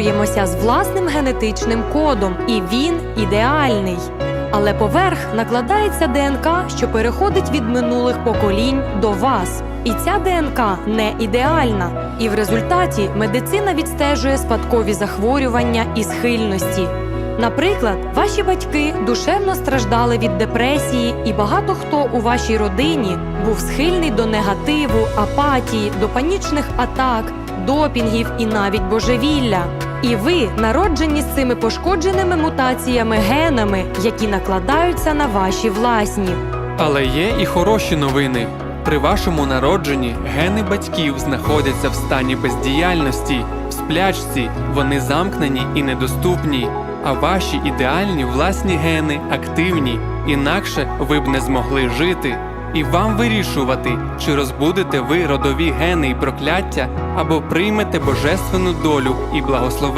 Ємося з власним генетичним кодом, і він ідеальний. Але поверх накладається ДНК, що переходить від минулих поколінь до вас. І ця ДНК не ідеальна. І в результаті медицина відстежує спадкові захворювання і схильності. Наприклад, ваші батьки душевно страждали від депресії, і багато хто у вашій родині був схильний до негативу, апатії, до панічних атак, допінгів і навіть божевілля. І ви народжені з цими пошкодженими мутаціями генами, які накладаються на ваші власні. Але є і хороші новини. При вашому народженні гени батьків знаходяться в стані бездіяльності, в сплячці, вони замкнені і недоступні, а ваші ідеальні власні гени активні, інакше ви б не змогли жити. І вам вирішувати, чи розбудете ви родові гени і прокляття, або приймете божественну долю і благословення.